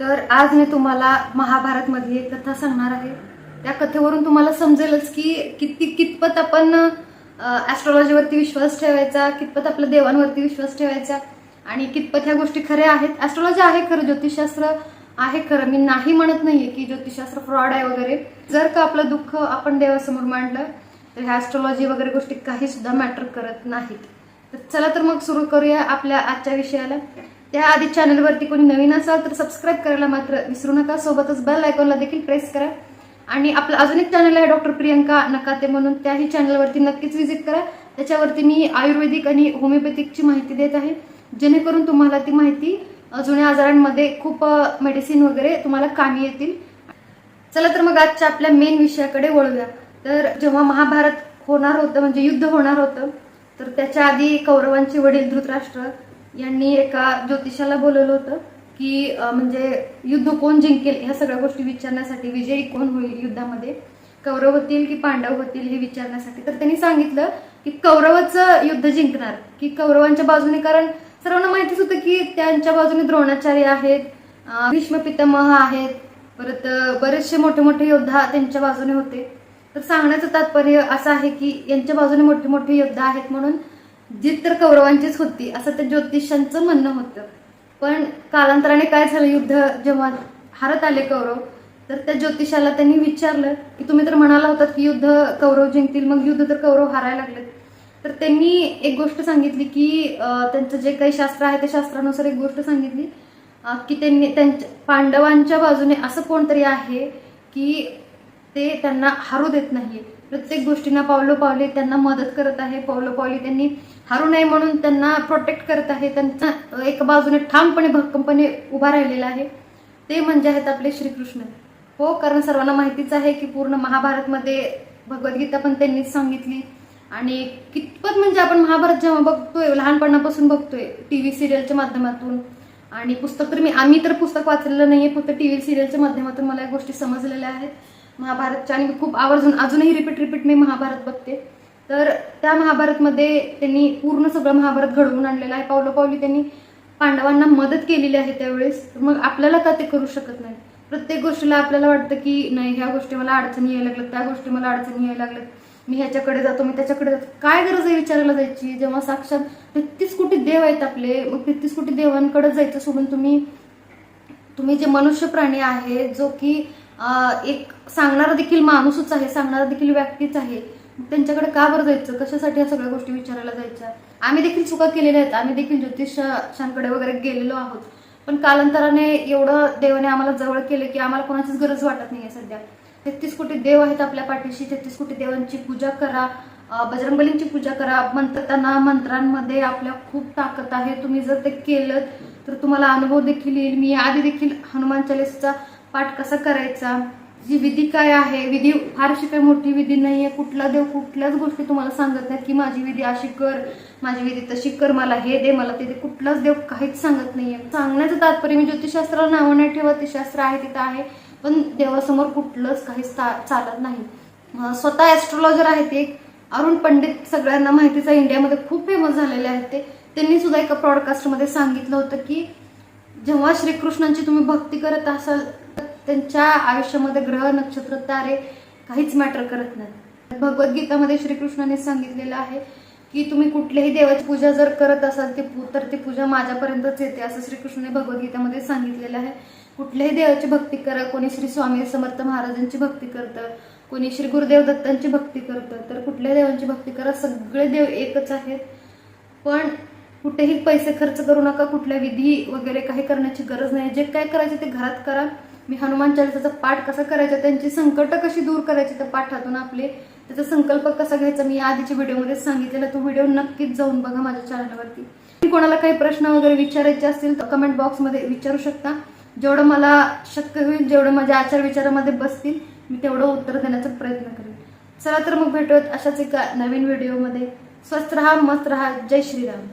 तर आज मी तुम्हाला महाभारतमधली एक कथा सांगणार आहे. त्या कथेवरून तुम्हाला समजेलच की किती कितपत आपण ॲस्ट्रॉलॉजीवरती विश्वास ठेवायचा कितपत आपल्या देवांवरती विश्वास ठेवायचा आणि कितपत ह्या गोष्टी खऱ्या आहेत. ॲस्ट्रॉलॉजी आहे खरं ज्योतिषशास्त्र आहे खरं. मी नाही म्हणत नाहीये की ज्योतिषशास्त्र फ्रॉड आहे वगैरे. जर का आपलं दुःख आपण देवासमोर मांडलं तर ह्या ॲस्ट्रॉलॉजी वगैरे गोष्टी काही सुद्धा मॅटर करत नाहीत. तर चला तर मग सुरू करूया आपल्या आजच्या विषयाला. त्याआधी चॅनलवरती कोणी नवीन असाल तर सबस्क्राईब करायला मात्र विसरू नका. सोबतच बेल आयकॉनला देखील प्रेस करा. आणि आपलं अजून एक चॅनल आहे डॉक्टर प्रियंका नकाते म्हणून. त्याही चॅनलवरती नक्कीच व्हिजिट करा. त्याच्यावरती मी आयुर्वेदिक आणि होमिओपॅथिकची माहिती देत आहे. जेणेकरून तुम्हाला ती माहिती जुन्या आजारांमध्ये खूप मेडिसिन वगैरे तुम्हाला कामी येतील. चला तर मग आजच्या आपल्या मेन विषयाकडे वळूया. तर जेव्हा महाभारत होणार होतं म्हणजे युद्ध होणार होतं तर त्याच्या आधी कौरवांचे वडील धृतराष्ट्र यांनी एका ज्योतिषाला बोलवलं होतं की म्हणजे युद्ध कोण जिंकेल ह्या सगळ्या गोष्टी विचारण्यासाठी विजयी कोण होईल युद्धामध्ये? कौरव होतील की पांडव होतील हे विचारण्यासाठी? तर त्यांनी सांगितलं की कौरवचं युद्ध जिंकणार की कौरवांच्या बाजूने कारण सर्वांना माहितीच होतं की त्यांच्या बाजूने द्रोणाचार्य आहेत भीष्म पितामह आहेत परत बरेचसे मोठे मोठे योद्धा त्यांच्या बाजूने होते. तर सांगण्याचं तात्पर्य असं आहे की यांच्या बाजूने मोठे मोठे योद्धा आहेत म्हणून जीत तर कौरवांचीच होती असं त्या ज्योतिषांचं म्हणणं होतं. पण कालांतराने काय झालं युद्ध जेव्हा हारत आले कौरव तर त्या ज्योतिषाला त्यांनी विचारलं की तुम्ही तर म्हणाला होतात की युद्ध कौरव जिंकतील मग युद्ध तर कौरव हारायला लागले तर त्यांनी एक गोष्ट सांगितली की त्यांचं जे काही शास्त्र आहे त्या शास्त्रानुसार एक गोष्ट सांगितली की त्यांनी त्यांच्या पांडवांच्या बाजूने असं कोणतरी आहे की ते त्यांना हारू देत नाहीये. प्रत्येक गोष्टींना पावलो पावली त्यांना मदत करत आहे. पावलो पावली त्यांनी हारू नये म्हणून त्यांना प्रोटेक्ट करत आहे. त्यांचा एका बाजूने ठामपणे भक्कमपणे उभा राहिलेला आहे. ते म्हणजे आहेत आपले श्रीकृष्ण. हो कारण सर्वांना माहितीच आहे की पूर्ण महाभारतमध्ये भगवद्गीता पण त्यांनीच सांगितली. आणि कितपत म्हणजे आपण महाभारत जेव्हा बघतोय लहानपणापासून बघतोय टी व्ही सिरियलच्या माध्यमातून. आणि पुस्तक तर मी आम्ही तर पुस्तक वाचलेलं नाही आहे फक्त टी व्ही सिरियलच्या माध्यमातून मला या गोष्टी समजलेल्या आहेत. महाभारतच्या आणि मी खूप आवर्जून अजूनही रिपीट रिपीट मी महाभारत बघते. तर त्या महाभारतमध्ये त्यांनी पूर्ण सगळं महाभारत घडवून आणलेलं आहे. पावलं पावली त्यांनी पांडवांना मदत केलेली आहे त्यावेळेस. तर मग आपल्याला का ते करू शकत नाही प्रत्येक गोष्टीला आपल्याला वाटतं की नाही ह्या गोष्टी मला अडचणी यायला लागल्यात त्या गोष्टी मला अडचणी यायला लागल्यात. मी ह्याच्याकडे जातो मी त्याच्याकडे जातो. काय गरज आहे विचारायला जायची? जेव्हा साक्षात तेहतीस कोटी देव आहेत आपले मग तेहतीस कोटी देवांकडे जायचं सोडून तुम्ही तुम्ही जे मनुष्य प्राणी आहे जो की एक सांगणारा देखील माणूसच आहे सांगणारा देखील व्यक्तीच आहे. त्यांच्याकडे का बरं जायचं? कशासाठी या सगळ्या गोष्टी विचारायला जायच्या? आम्ही देखील चुका केलेल्या आहेत. आम्ही देखील ज्योतिषांकडे वगैरे गेलेलो आहोत. पण कालांतराने एवढं देवाने आम्हाला जवळ केलं की आम्हाला कोणाचीच गरज वाटत नाहीये सध्या. तेहतीस कोटी देव आहेत आपल्या पाठीशी. तेहतीस कोटी देवांची पूजा करा. बजरंगबलींची पूजा करा. मंत्रताना मंत्रांमध्ये आपल्या खूप ताकद आहे. तुम्ही जर ते केलं तर तुम्हाला अनुभव देखील येईल. मी आधी देखील हनुमान चालीसाचा पाठ कसा करायचा? जी विधी काय आहे? विधी फारशी काही मोठी विधी नाही आहे कुठला देव कुठल्याच गोष्टी तुम्हाला सांगत नाहीत की माझी विधी अशी कर माझी विधी तशी कर मला हे दे मला ते दे. कुठलाच देव काहीच सांगत नाहीये. सांगण्याचं तात्पर्य मी ज्योतिषशास्त्राला नावं नाही ठेवत ते शास्त्र आहे तिथं आहे. पण देवासमोर कुठलंच काहीच चा- चालत नाही. स्वतः ॲस्ट्रॉलॉजर आहेत एक. अरुण पंडित सगळ्यांना माहितीच आहे इंडियामध्ये खूप फेमस झालेले आहेत ते. त्यांनी सुद्धा एका प्रॉडकास्टमध्ये सांगितलं होतं की जेव्हा श्रीकृष्णांची तुम्ही भक्ती करत असाल तर त्यांच्या आयुष्यामध्ये ग्रह नक्षत्र तारे काहीच मॅटर करत नाही भगवद्गीतामध्ये श्रीकृष्णाने सांगितलेलं आहे की तुम्ही कुठल्याही देवाची पूजा जर करत असाल ती तर ती पूजा माझ्यापर्यंतच येते असं श्रीकृष्णाने भगवद्गीतामध्ये सांगितलेलं आहे. कुठल्याही देवाची भक्ती करा कोणी श्री स्वामी समर्थ महाराजांची भक्ती करतं कोणी श्री गुरुदेव दत्तांची भक्ती करतं तर कुठल्याही देवांची भक्ती करा सगळे देव एकच आहेत. पण कुठेही पैसे खर्च करू नका कुठल्या विधी वगैरे काही करण्याची गरज नाही. जे काय करायचे ते घरात करा. मी हनुमान चालिसाचा पाठ कसा करायचा त्यांची संकट कशी दूर करायची त्या पाठातून आपले त्याचा संकल्प कसा घ्यायचा मी आधीच्या व्हिडिओमध्ये सांगितलेला तो व्हिडिओ नक्कीच जाऊन बघा माझ्या चॅनलवरती. कोणाला काही प्रश्न वगैरे विचारायचे असतील तर कमेंट बॉक्समध्ये विचारू शकता. जेवढं मला शक्य होईल जेवढं माझ्या आचार विचारामध्ये बसतील मी तेवढं उत्तर देण्याचा प्रयत्न करेन. चला तर मग भेटूयात अशाच एका नवीन व्हिडिओमध्ये. स्वस्त राहा मस्त राहा. जय श्रीराम.